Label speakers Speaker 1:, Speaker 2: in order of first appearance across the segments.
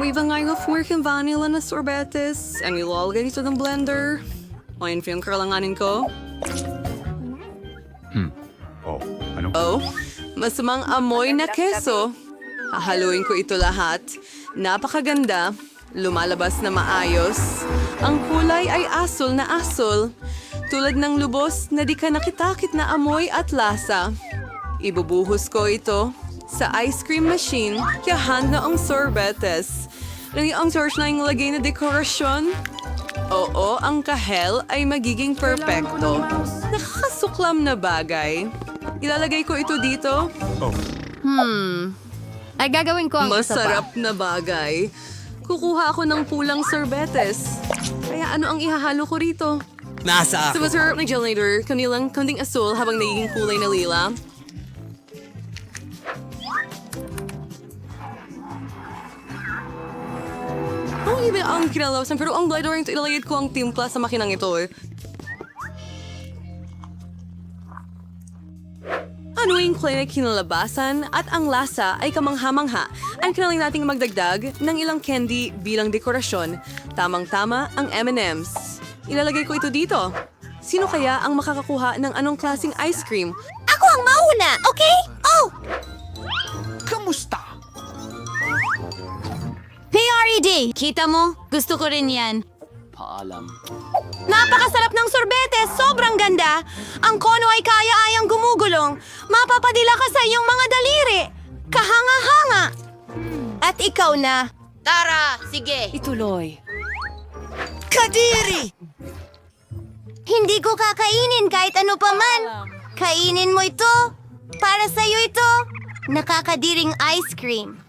Speaker 1: May vangay of American vanilla na sorbetes. Ang ilalagay ito ng blender. O yun yung kalanganin ko.
Speaker 2: Oh, ano?
Speaker 1: Oh, masamang amoy na keso. Hahaluin ko ito lahat. Napakaganda. Lumalabas na maayos. Ang kulay ay asul na asul. Tulad ng lubos na di ka nakitakit na amoy at lasa. Ibubuhos ko ito sa ice cream machine kaya handa ang sorbetes. Lagi ang source na yung lagay na dekorasyon. Oo, ang kahel ay magiging perpekto. Nakakasuklam na bagay. Ilalagay ko ito dito.
Speaker 2: Oh,
Speaker 3: Ay gagawin ko ang isa pa.
Speaker 1: Masarap na bagay. Kukuha ako ng pulang sorbetes. Kaya ano ang ihahalo ko rito?
Speaker 2: nasa
Speaker 1: Sa masarap na gelator, kanilang kanding asul habang nagiging kulay na lila. Ang iba ang kinalawasan, pero ang glider ito ilalagay ko ang timpla sa makinang ito eh. Ano yung clay na kinalabasan at ang lasa ay kamangha-mangha. Ang kinaling nating magdagdag ng ilang candy bilang dekorasyon. Tamang-tama ang M&M's. Ilalagay ko ito dito. Sino kaya ang makakakuha ng anong klaseng ice cream?
Speaker 4: Ako ang mauna, okay? Oh!
Speaker 2: Kamusta?
Speaker 4: PRED!
Speaker 3: Kita mo? Gusto ko rin yan.
Speaker 4: Napakasarap ng sorbete! Sobrang ganda! Ang kono ay kaya-ayang gumugulong. Mapapadila ka sa iyong mga daliri. Kahanga-hanga! At ikaw na.
Speaker 3: Tara, sige.
Speaker 1: Ituloy.
Speaker 4: Kadiri! Hindi ko kakainin kahit ano pa man. Kainin mo ito. Para sa'yo ito. Nakakadiring ice cream.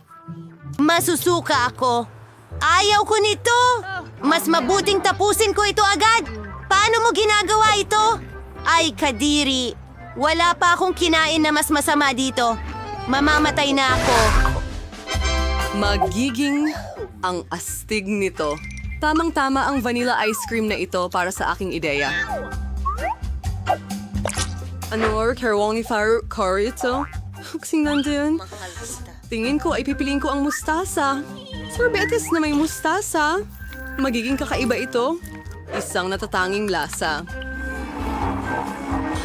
Speaker 4: Masusuka ako. Ayaw ko nito. Mas mabuting tapusin ko ito agad. Paano mo ginagawa ito? Ay, Kadiri. Wala pa akong kinain na mas masama dito. Mamamatay na ako.
Speaker 1: Magiging ang astig nito. Tamang-tama ang vanilla ice cream na ito para sa aking ideya. Ano or Carwong ni Faro Curry ito? Kasing nandun. Tingin ko ay pipiliin ko ang mustasa. Sorbetes na may mustasa. Magiging kakaiba ito. Isang natatanging lasa.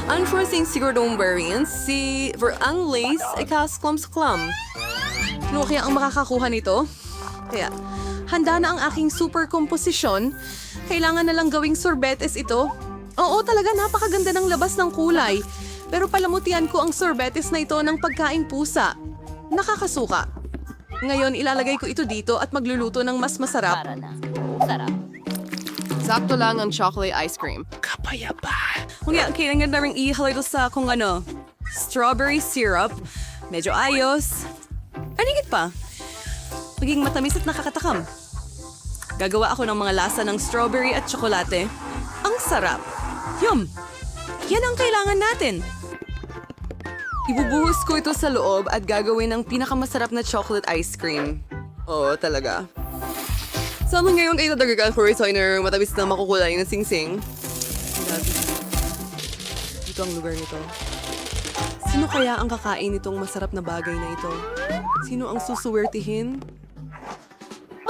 Speaker 1: Unforeseen siguradong variants, si Verang Lace ay kasklam sa klam. Ano kaya ang makakakuha nito? Kaya, handa na ang aking super komposisyon. Kailangan na lang gawing sorbetes ito. Oo, talaga napakaganda ng labas ng kulay. Pero palamutian ko ang sorbetes na ito ng pagkaing pusa. Nakakasuka. Ngayon, ilalagay ko ito dito at magluluto ng mas masarap. Sakto lang ang chocolate ice cream.
Speaker 2: Kapayapa.
Speaker 1: Kaya kailangan na rin ihalo ito sa kung ano, strawberry syrup. Medyo ayos. Anigit pa. Maging matamis at nakakatakam. Gagawa ako ng mga lasa ng strawberry at tsokolate. Ang sarap. Yum! Yan ang kailangan natin. Ibubuhos ko ito sa loob at gagawin ng pinakamasarap na chocolate ice cream. Oo, talaga. Sa ngayon ay nadagagan ko designer matamis na makukulay ng singsing. Dito ang lugar nito. Sino kaya ang kakain nitong masarap na bagay na ito? Sino ang susuwertihin?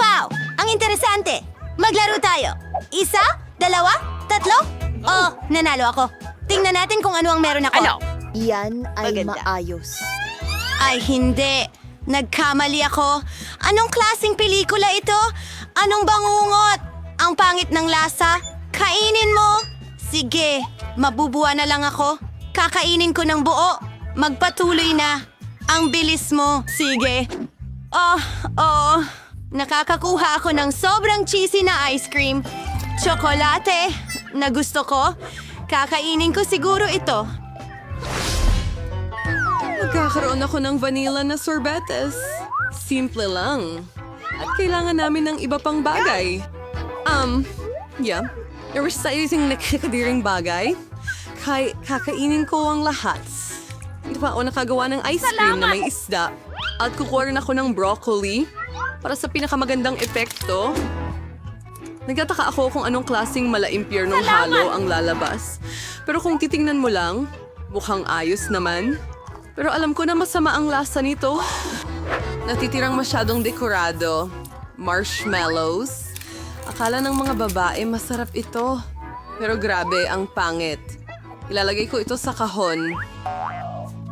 Speaker 4: Wow! Ang interesante! Maglaro tayo! Isa? Dalawa? Tatlo? Oh, nanalo ako. Tingnan natin kung ano ang meron ako. Ano?
Speaker 5: Yan ay
Speaker 4: Maganda.
Speaker 5: maayos.
Speaker 4: Ay, hindi. Nagkamali ako. Anong klasing pelikula ito? Anong bangungot? Ang pangit ng lasa? Kainin mo? Sige, mabubuwa na lang ako. Kakainin ko ng buo. Magpatuloy na. Ang bilis mo. Sige. Oh, oh. Nakakakuha ako ng sobrang cheesy na ice cream. Tsokolate na gusto ko. Kakainin ko siguro ito.
Speaker 1: Magkakaroon ako ng vanilla na sorbetes. Simple lang. At kailangan namin ng iba pang bagay. Um, yeah. Resizing na kakadiring bagay. Kay kakainin ko ang lahat. Ito pa ako nakagawa ng ice cream na may isda. At kukuha rin ako ng broccoli para sa pinakamagandang epekto. Nagtataka ako kung anong klasing malaimpyernong halo ang lalabas. Pero kung titingnan mo lang, mukhang ayos naman. Pero alam ko na masama ang lasa nito. Natitirang masyadong dekorado. marshmallows. Akala ng mga babae masarap ito. Pero grabe, ang pangit. Ilalagay ko ito sa kahon.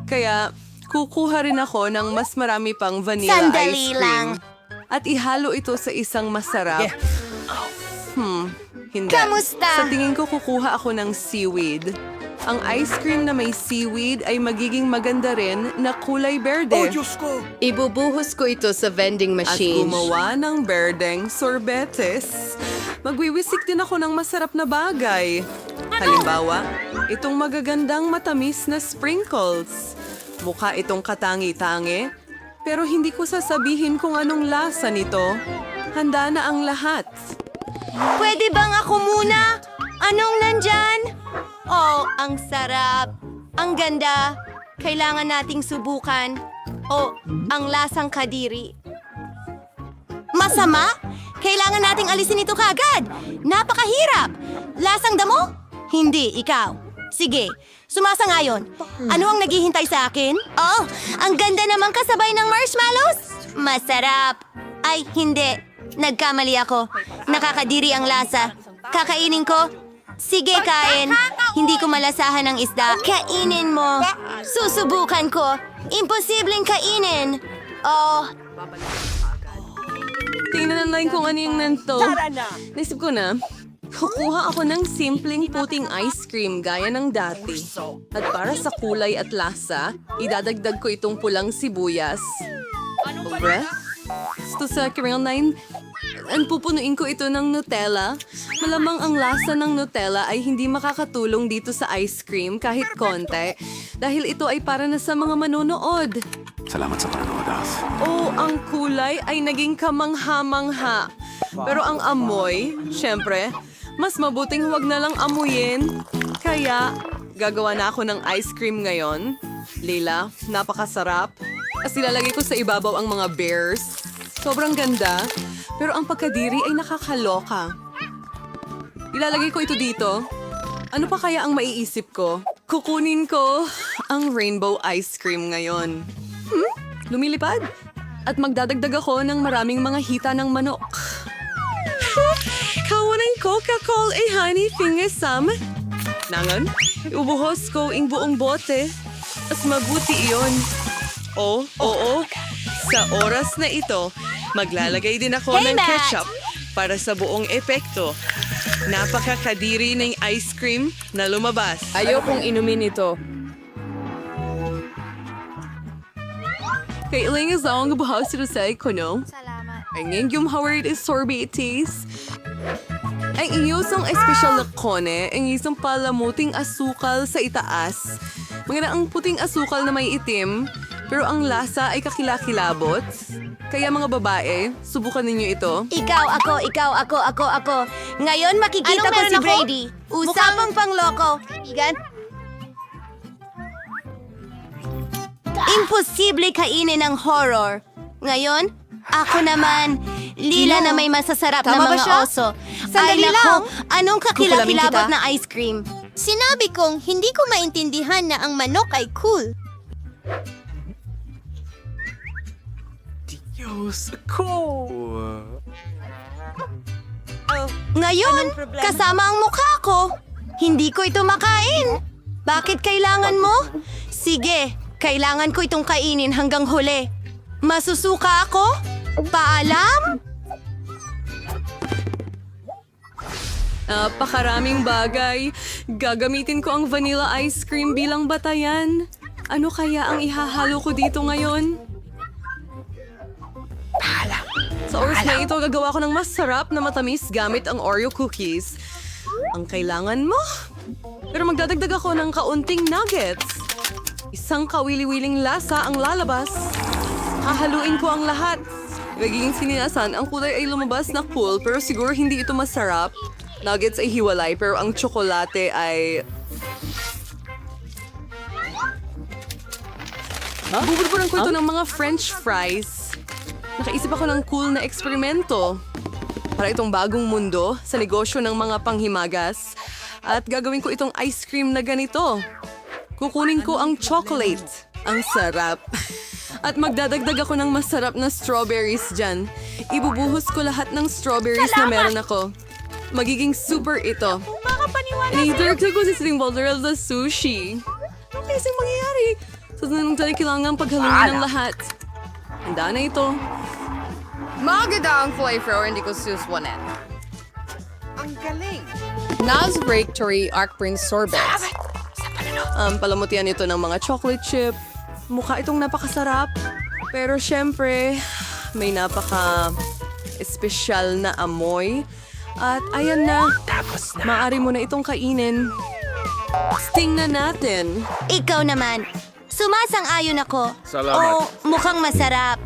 Speaker 1: Kaya, kukuha rin ako ng mas marami pang vanilla
Speaker 4: Sandali
Speaker 1: ice cream.
Speaker 4: lang.
Speaker 1: At ihalo ito sa isang masarap. Hmm, hindi.
Speaker 4: Kamusta?
Speaker 1: Sa tingin ko kukuha ako ng seaweed. Ang ice cream na may seaweed ay magiging maganda rin na kulay berde.
Speaker 2: Oh, Diyos ko!
Speaker 1: Ibubuhos ko ito sa vending machine. At gumawa ng berdeng sorbetes. Magwiwisik din ako ng masarap na bagay. Halimbawa, itong magagandang matamis na sprinkles. Mukha itong katangi-tangi, pero hindi ko sasabihin kung anong lasa nito. Handa na ang lahat.
Speaker 4: Pwede bang ako muna? Anong nandyan? Oh, ang sarap. Ang ganda. Kailangan nating subukan. Oh, ang lasang kadiri. Masama? Kailangan nating alisin ito kagad. Napakahirap. Lasang damo? Hindi, ikaw. Sige, sumasangayon. Ano ang naghihintay sa akin? Oh, ang ganda namang kasabay ng marshmallows. Masarap. Ay, hindi. Nagkamali ako. Nakakadiri ang lasa. Kakainin ko? Sige, kain. Hindi ko malasahan ng isda. Kainin mo. Susubukan ko. Imposibleng kainin. Oh,
Speaker 1: Tingnan na lang kung ano yung nanto. Naisip ko na, kukuha ako ng simpleng puting ice cream gaya ng dati. At para sa kulay at lasa, idadagdag ko itong pulang sibuyas. Obra? Gusto sa Caramel 9, ang pupunuin ko ito ng Nutella. Malamang ang lasa ng Nutella ay hindi makakatulong dito sa ice cream kahit konti dahil ito ay para na sa mga manonood.
Speaker 2: Salamat sa panonood, Alf.
Speaker 1: Oh, ang kulay ay naging kamangha-mangha. Pero ang amoy, syempre, mas mabuting huwag na lang amuyin. Kaya, gagawa na ako ng ice cream ngayon. Leila, napakasarap. As ilalagay ko sa ibabaw ang mga bears. Sobrang ganda. Pero ang pagkadiri ay nakakaloka. Ilalagay ko ito dito. Ano pa kaya ang maiisip ko? Kukunin ko ang rainbow ice cream ngayon. Hmm? Lumilipad. At magdadagdag ako ng maraming mga hita ng manok. Kawanan ko kakol ay honey fingesam. Nangan, ubuhos ko ing buong bote. As mabuti iyon. Oh, oo. Sa oras na ito, maglalagay din ako
Speaker 4: Hey,
Speaker 1: ng
Speaker 4: Matt!
Speaker 1: ketchup para sa buong epekto. Napakakadiri ng ice cream na lumabas. Ayokong inumin ito. Kailangan sa ang buhaw sila sa ikono.
Speaker 4: salamat.
Speaker 1: Ang inyong Howard is sorbetes. Ang inyong espesyal na kone, ang isang palamuting asukal sa itaas. Mga ang puting asukal na may itim, pero ang lasa ay kakilakilabot. Kaya mga babae, subukan ninyo ito.
Speaker 4: Ikaw, ako, ikaw, ako, ako, ako. Ngayon makikita
Speaker 3: Anong
Speaker 4: ko si
Speaker 3: ako?
Speaker 4: Brady. Usapang pangloko. Igan? Imposible kainin ng horror. Ngayon, ako naman, lila na may masasarap
Speaker 3: Tama
Speaker 4: na
Speaker 3: ba
Speaker 4: mga
Speaker 3: siya?
Speaker 4: oso.
Speaker 3: Sandali
Speaker 4: Ay, nako,
Speaker 3: lang.
Speaker 4: anong
Speaker 3: Kukulamin
Speaker 4: kakilakilabot
Speaker 3: kita.
Speaker 4: na ice cream?
Speaker 5: Sinabi kong hindi ko maintindihan na ang manok ay cool.
Speaker 2: Diyos ko!
Speaker 4: Ngayon, kasama ang mukha ko. Hindi ko ito makain. Bakit kailangan mo? Sige, kailangan ko itong kainin hanggang huli. Masusuka ako? Paalam?
Speaker 1: Napakaraming bagay. Gagamitin ko ang vanilla ice cream bilang batayan. Ano kaya ang ihahalo ko dito ngayon? Sa oras na ito, gagawa ko ng masarap na matamis gamit ang Oreo cookies. Ang kailangan mo? Pero magdadagdag ako ng kaunting nuggets. Isang kawili-wiling lasa ang lalabas. Hahaluin ko ang lahat. Magiging sininasan, ang kulay ay lumabas na cool pero siguro hindi ito masarap. Nuggets ay hiwalay pero ang tsokolate ay... Bubulburan ko ito ng mga french fries. Nakaisip ako ng cool na eksperimento. Para itong bagong mundo sa negosyo ng mga panghimagas. At gagawin ko itong ice cream na ganito. Kukunin ko ang chocolate. Ang sarap. At magdadagdag ako ng masarap na strawberries dyan. Ibubuhos ko lahat ng strawberries na meron ako. Magiging super ito. Initurk ko si Sling Boulder sa sushi. Ano kasing mangyayari? Sa sunod tayo kailangan paghaluin ng lahat. Handa na ito. Maganda ang flavor, hindi ko suswanin. Ang galing! Nas Breaktory Arc Prince Sorbets. Um, palamutian ito ng mga chocolate chip. Mukha itong napakasarap. Pero syempre, may napaka espesyal na amoy. At ayan na, maaari mo na itong kainin. Sting na natin.
Speaker 4: Ikaw naman. Sumasang-ayon ako.
Speaker 2: Salamat.
Speaker 4: Oh, mukhang masarap.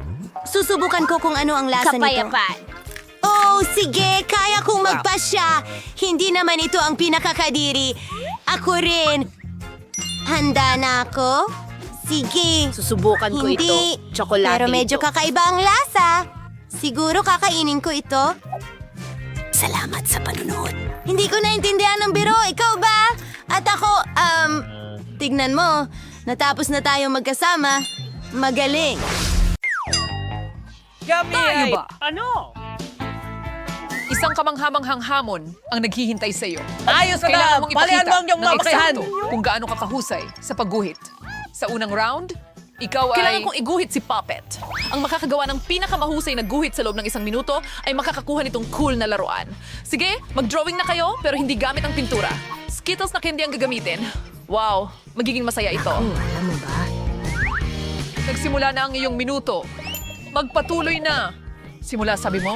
Speaker 4: Susubukan ko kung ano ang lasa nito.
Speaker 5: Kapayapaan.
Speaker 4: Oh, sige, kaya kong magpasya. Hindi naman ito ang pinakakadiri. Ako rin. Handa na ako? Sige.
Speaker 5: Susubukan ko
Speaker 4: Hindi.
Speaker 5: ito. Tsokolate
Speaker 4: Pero medyo
Speaker 5: ito.
Speaker 4: kakaiba ang lasa. Siguro kakainin ko ito. Salamat sa panunood. Hindi ko naintindihan ng biro. Ikaw ba? At ako, um, tignan mo. Natapos na tayo magkasama. Magaling.
Speaker 6: Tayo ba? Ano? Isang kamanghamanghang hamon ang naghihintay sa iyo.
Speaker 3: Ayos na
Speaker 6: Kailangan
Speaker 3: na!
Speaker 6: mong
Speaker 3: Palihan
Speaker 6: ipakita
Speaker 3: mo ang iyong
Speaker 6: ng eksakto kung gaano ka kahusay sa pagguhit. Sa unang round, ikaw ay...
Speaker 3: Kailangan kong iguhit si Puppet. Ang makakagawa ng pinakamahusay na guhit sa loob ng isang minuto ay makakakuha nitong cool na laruan. Sige, mag-drawing na kayo pero hindi gamit ang pintura. Skittles na candy ang gagamitin. Wow, magiging masaya ito.
Speaker 6: Nagsimula na ang iyong minuto. Magpatuloy na. Simula sabi mo,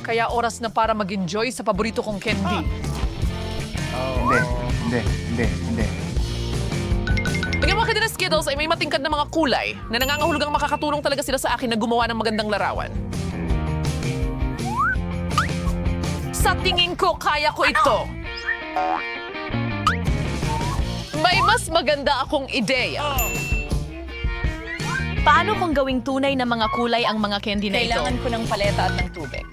Speaker 6: kaya oras na para mag-enjoy sa paborito kong candy.
Speaker 7: Hindi, hindi, hindi, hindi.
Speaker 3: Bigyan mo kita ng Skittles ay may matingkad na mga kulay na nangangahulugang makakatulong talaga sila sa akin na gumawa ng magandang larawan. Sa tingin ko, kaya ko ito. May mas maganda akong ideya.
Speaker 8: Paano kung gawing tunay na mga kulay ang mga candy na ito?
Speaker 3: Kailangan ko ng paleta at ng tubig.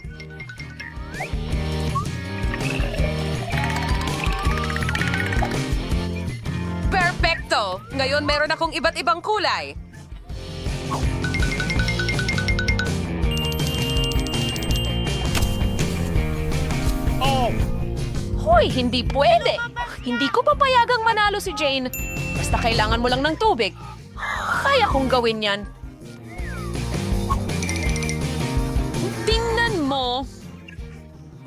Speaker 1: Perfecto! Ngayon meron akong iba't ibang kulay.
Speaker 8: Hoy, hindi pwede! Hindi ko papayagang manalo si Jane. Basta kailangan mo lang ng tubig. Kaya kong gawin yan.
Speaker 6: Tingnan mo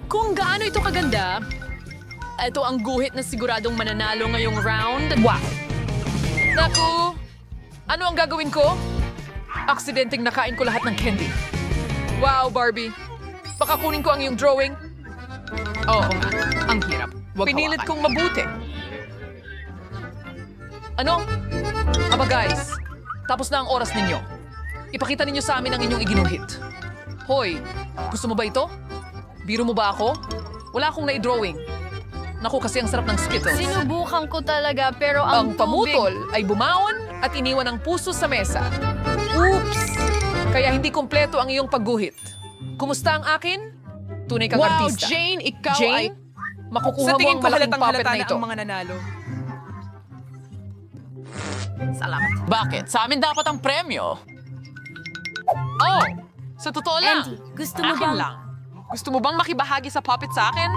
Speaker 6: kung gaano ito kaganda. Ito ang guhit na siguradong mananalo ngayong round. Wow! Naku! Ano ang gagawin ko? Aksidenteng nakain ko lahat ng candy. Wow, Barbie! Baka kunin ko ang iyong drawing. Oo nga, ang hirap. Pinilit kong mabuti. Ano? Aba guys, tapos na ang oras ninyo. Ipakita ninyo sa amin ang inyong iginuhit. Hoy, gusto mo ba ito? Biro mo ba ako? Wala akong na-drawing. Naku, kasi ang sarap ng Skittles.
Speaker 9: Sinubukan ko talaga pero
Speaker 6: ang
Speaker 9: ang,
Speaker 6: pamutol ay bumaon at iniwan ng puso sa mesa. Oops! Kaya hindi kompleto ang iyong pagguhit. Kumusta ang akin? Tunay kang
Speaker 3: Wow,
Speaker 6: artista.
Speaker 3: Jane, ikaw
Speaker 6: Jane,
Speaker 3: ay...
Speaker 6: makukuha
Speaker 3: Sa
Speaker 6: mo
Speaker 3: tingin
Speaker 6: ang
Speaker 3: ko
Speaker 6: malaking
Speaker 3: halatang
Speaker 6: puppet
Speaker 3: halata
Speaker 6: na
Speaker 3: na
Speaker 6: ito.
Speaker 3: ang mga nanalo.
Speaker 8: Salamat.
Speaker 3: Bakit? Sa amin dapat ang premyo. Oh, sa totoo lang.
Speaker 9: Andy, gusto mo
Speaker 3: akin
Speaker 9: bang...
Speaker 3: lang. Gusto mo bang makibahagi sa puppet sa akin?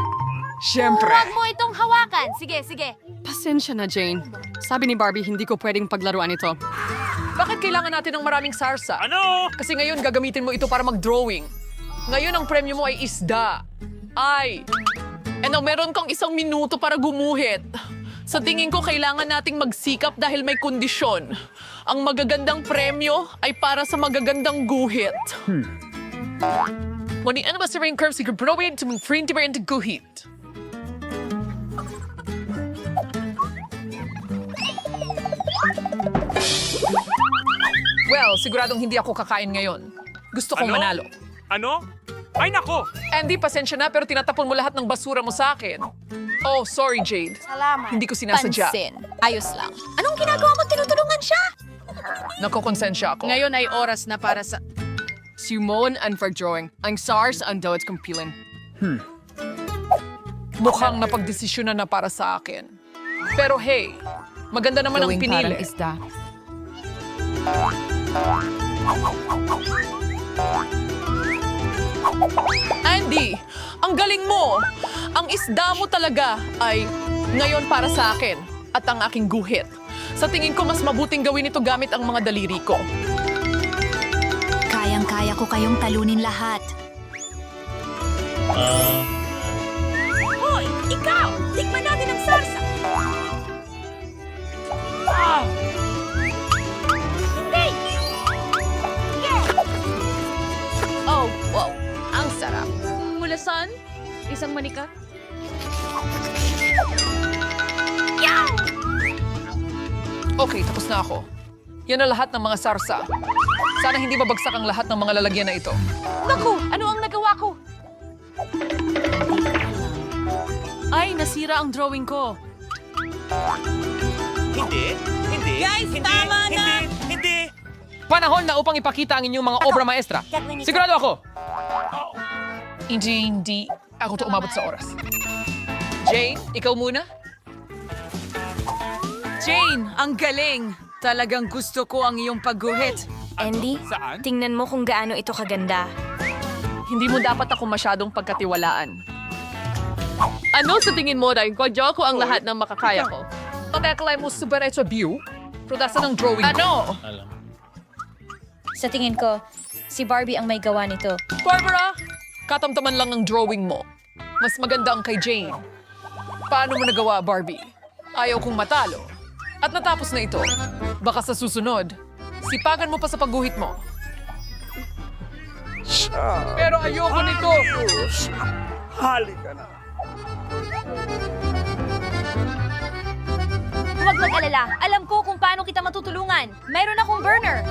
Speaker 3: Siyempre.
Speaker 9: Huwag mo itong hawakan. Sige, sige.
Speaker 1: Pasensya na, Jane. Sabi ni Barbie, hindi ko pwedeng paglaruan ito.
Speaker 6: Bakit kailangan natin ng maraming sarsa? Ano? Kasi ngayon gagamitin mo ito para mag-drawing. Ngayon ang premyo mo ay isda. Ay! Ano, meron kang isang minuto para gumuhit. Sa tingin ko, kailangan nating magsikap dahil may kondisyon. Ang magagandang premyo ay para sa magagandang guhit. Hmm. Wani ano ba sa ring curve si Gabrowin to friend ba into guhit? Well, siguradong hindi ako kakain ngayon. Gusto kong manalo.
Speaker 10: Ano? Ay nako!
Speaker 6: Andy, pasensya na pero tinatapon mo lahat ng basura mo sa akin. Oh, sorry Jade.
Speaker 9: Salamat.
Speaker 6: Hindi ko sinasadya.
Speaker 9: Pansin. Ayos lang.
Speaker 4: Anong ginagawa mo? Tinutulungan siya?
Speaker 6: Nakokonsensya ako.
Speaker 3: Ngayon ay oras na para sa...
Speaker 1: Simone and for drawing. Ang SARS ang dawit kong pilin.
Speaker 6: Mukhang napagdesisyonan na para sa akin. Pero hey, maganda naman ang pinili.
Speaker 1: isda.
Speaker 6: Andy, ang galing mo! Ang isda mo talaga ay ngayon para sa akin at ang aking guhit. Sa tingin ko, mas mabuting gawin ito gamit ang mga daliri ko.
Speaker 3: Kayang-kaya ko kayong talunin lahat.
Speaker 4: Hoy, ikaw! Tikman natin ang sarsa! Hindi!
Speaker 11: Mulasan? Isang manika?
Speaker 6: Okay, tapos na ako. Yan ang lahat ng mga sarsa. Sana hindi babagsak ang lahat ng mga lalagyan na ito.
Speaker 11: Naku! Ano ang nagawa ko?
Speaker 10: Ay, nasira ang drawing ko.
Speaker 1: Guys, tama na!
Speaker 10: Panahon na upang ipakita ang inyong mga obra maestra. Sigurado ako.
Speaker 6: Hindi, hindi. Ako to umabot sa oras. Jane, ikaw muna?
Speaker 1: Jane, ang galing! Talagang gusto ko ang iyong pagguhit.
Speaker 3: Andy, tingnan mo kung gaano ito kaganda.
Speaker 6: Hindi mo dapat ako masyadong pagkatiwalaan. Ano sa tingin mo, Dahil Kwadyo ko ang lahat ng makakaya ko. Pagkakalay mo super ito view, prodasa ng drawing ko. Ano?
Speaker 3: Sa tingin ko, si Barbie ang may gawa nito.
Speaker 6: Barbara, katamtaman lang ang drawing mo. Mas maganda ang kay Jane. Paano mo nagawa, Barbie? Ayaw kong matalo. At natapos na ito. Baka sa susunod, sipagan mo pa sa pagguhit mo. Pero ayoko nito.
Speaker 12: Halika na.
Speaker 3: Huwag mag-alala. Alam ko kung paano kita matutulungan. Mayroon akong burner.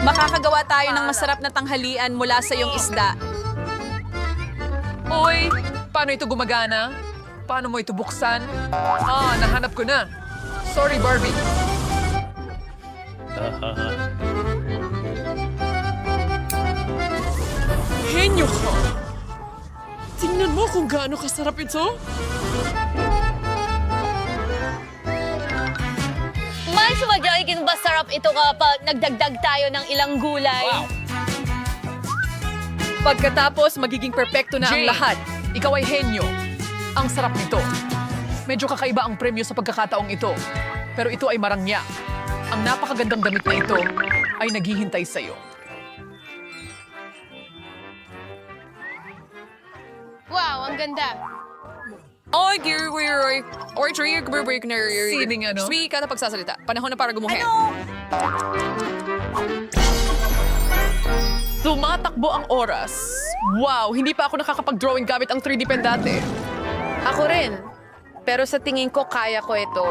Speaker 1: Makakagawa tayo ng masarap na tanghalian mula sa iyong isda.
Speaker 6: Uy, paano ito gumagana? Paano mo ito buksan? Ah, nahanap ko na. Sorry, Barbie. Henyo ka! Tingnan mo kung gaano kasarap ito.
Speaker 3: Mas magiging masarap ito kapag nagdagdag tayo ng ilang gulay.
Speaker 6: Pagkatapos, magiging perpekto na ang
Speaker 10: Jane.
Speaker 6: lahat. Ikaw ay henyo. Ang sarap nito. Medyo kakaiba ang premyo sa pagkakataong ito. Pero ito ay marangya. Ang napakagandang damit na ito ay naghihintay sa'yo.
Speaker 3: Wow, ang ganda.
Speaker 1: Oy, dear, we're, we're, or tree, we're, we're, we're,
Speaker 6: Sining ano?
Speaker 1: Sweet ka na pagsasalita. Panahon na para gumuhin.
Speaker 6: Tumatakbo ang oras. Wow, hindi pa ako nakakapag-drawing gamit ang 3D pen dati.
Speaker 11: Ako rin. Pero sa tingin ko, kaya ko ito.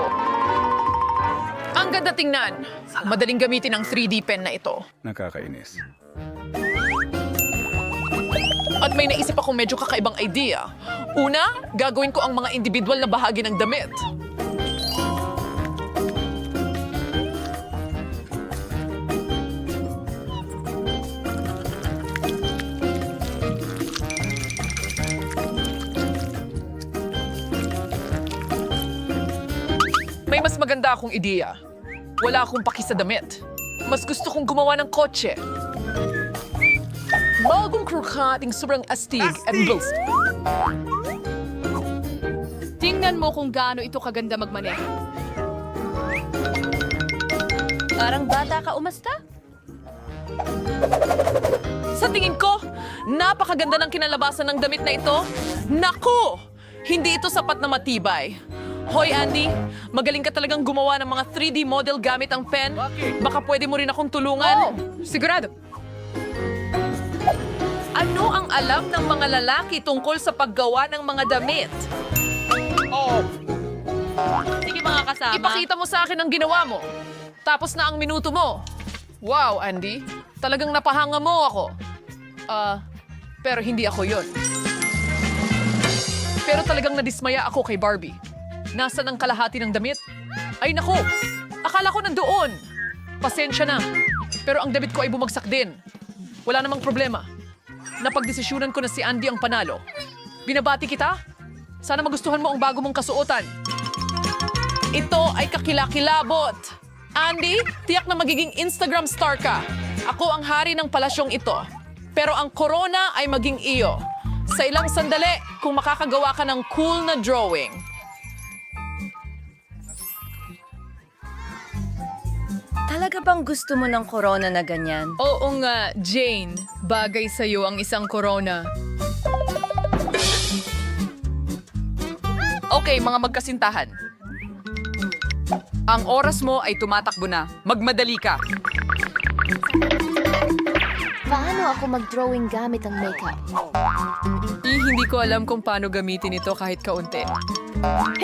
Speaker 6: Ang ganda tingnan. Madaling gamitin ang 3D pen na ito.
Speaker 2: Nakakainis.
Speaker 6: At may naisip akong medyo kakaibang idea. Una, gagawin ko ang mga individual na bahagi ng damit. May mas maganda akong ideya. Wala akong paki sa damit. Mas gusto kong gumawa ng kotse. Bagong krukating sobrang astig at boast.
Speaker 10: Tingnan mo kung gaano ito kaganda magmaneho.
Speaker 3: Parang bata ka umasta.
Speaker 6: Sa tingin ko, napakaganda ng kinalabasan ng damit na ito. Naku! Hindi ito sapat na matibay. Hoy Andy, magaling ka talagang gumawa ng mga 3D model gamit ang pen. Baka pwede mo rin akong tulungan.
Speaker 10: Sigurado.
Speaker 6: Ano ang alam ng mga lalaki tungkol sa paggawa ng mga damit?
Speaker 3: Sige mga kasama.
Speaker 6: Ipakita mo sa akin ang ginawa mo. Tapos na ang minuto mo. Wow, Andy. Talagang napahanga mo ako. Ah, pero hindi ako yon. Pero talagang nadismaya ako kay Barbie. Nasa ng kalahati ng damit? Ay nako, akala ko nandoon. Pasensya na. Pero ang damit ko ay bumagsak din. Wala namang problema. Napagdesisyonan ko na si Andy ang panalo. Binabati kita? Sana magustuhan mo ang bago mong kasuotan. Ito ay kakilakilabot. Andy, tiyak na magiging Instagram star ka. Ako ang hari ng palasyong ito. Pero ang corona ay maging iyo. Sa ilang sandali, kung makakagawa ka ng cool na drawing.
Speaker 3: Talaga bang gusto mo ng corona na ganyan?
Speaker 10: Oo nga, Jane. Bagay sa'yo ang isang corona.
Speaker 6: Okay, mga magkasintahan. Ang oras mo ay tumatakbo na. Magmadali ka.
Speaker 5: Paano ako mag-drawing gamit ang makeup?
Speaker 10: Eh, hindi ko alam kung paano gamitin ito kahit kaunti.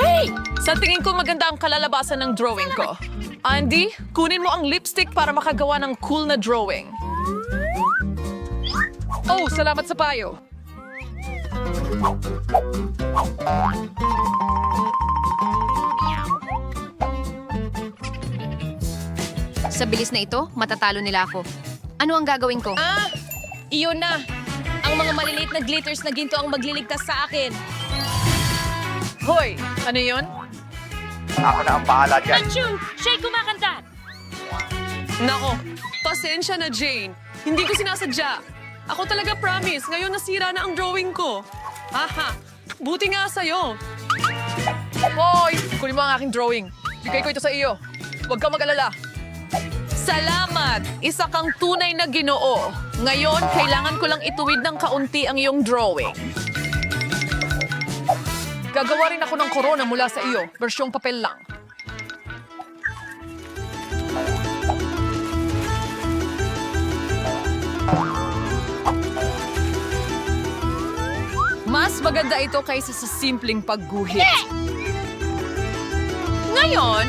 Speaker 6: Hey! Sa tingin ko maganda ang kalalabasan ng drawing ko. Andy, kunin mo ang lipstick para makagawa ng cool na drawing.
Speaker 10: Oh, salamat sa payo.
Speaker 11: Sa bilis na ito, matatalo nila ako. Ano ang gagawin ko?
Speaker 3: Ah! Iyon na! Ang mga maliliit na glitters na ginto ang magliligtas sa akin.
Speaker 6: Hoy, ano yon?
Speaker 7: Ako na ang bahala dyan.
Speaker 3: Achoo! Shay kumakanta!
Speaker 1: Nako, pasensya na Jane. Hindi ko sinasadya. Ako talaga promise, ngayon nasira na ang drawing ko. Aha, buti nga sa'yo.
Speaker 6: Hoy! Kunin mo ang aking drawing. Bigay ko ito sa iyo. Huwag kang mag-alala. Salamat! Isa kang tunay na ginoo. Ngayon, kailangan ko lang ituwid ng kaunti ang iyong drawing. Gagawa rin ako ng corona mula sa iyo. Versyong papel lang. Mas maganda ito kaysa sa simpleng pagguhit. Ngayon,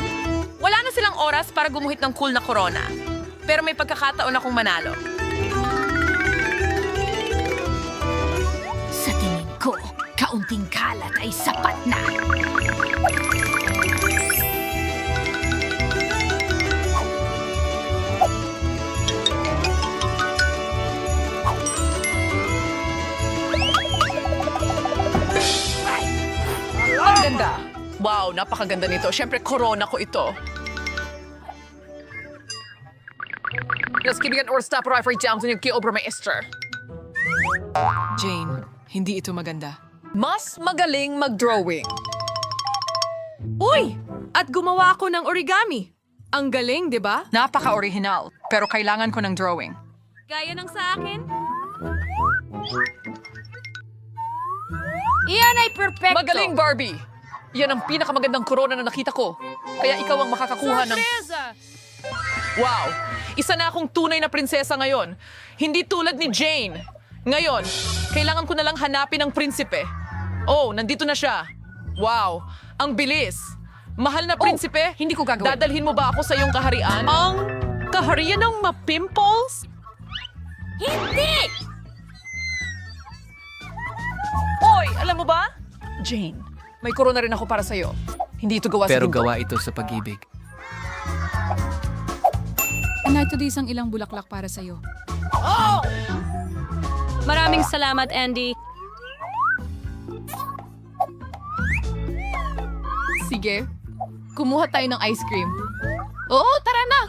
Speaker 6: wala na silang oras para gumuhit ng cool na corona. Pero may pagkakataon akong manalo.
Speaker 3: Sa tingin ko, kaunting kalat ay sapat na.
Speaker 6: Ang ganda. Wow, napakaganda nito. Siyempre, corona ko ito. Just kibigan or stop right for jams yung kiobra may Esther.
Speaker 10: Jane, hindi ito maganda.
Speaker 6: Mas magaling mag-drawing.
Speaker 1: Uy! At gumawa ako ng origami. Ang galing, di ba?
Speaker 6: Napaka-original, pero kailangan ko ng drawing.
Speaker 1: Gaya ng sa akin.
Speaker 3: Iyan ay perfecto!
Speaker 6: Magaling, Barbie! Yan ang pinakamagandang corona na nakita ko. Kaya ikaw ang makakakuha ng... Wow! Isa na akong tunay na prinsesa ngayon. Hindi tulad ni Jane. Ngayon, kailangan ko na lang hanapin ang prinsipe. Oh, nandito na siya. Wow! Ang bilis! Mahal na prinsipe,
Speaker 10: hindi ko gagawin.
Speaker 6: Dadalhin mo ba ako sa iyong kaharian? Ang kaharian ng mapimples?
Speaker 3: Hindi!
Speaker 6: Oy, alam mo ba? Jane, may corona rin ako para sa'yo. Hindi ito gawa sa
Speaker 13: Pero gawa ito sa pag-ibig.
Speaker 14: Narito di isang ilang bulaklak para sa'yo.
Speaker 3: Maraming salamat, Andy.
Speaker 10: Sige, kumuha tayo ng ice cream.
Speaker 6: Oo, tara na!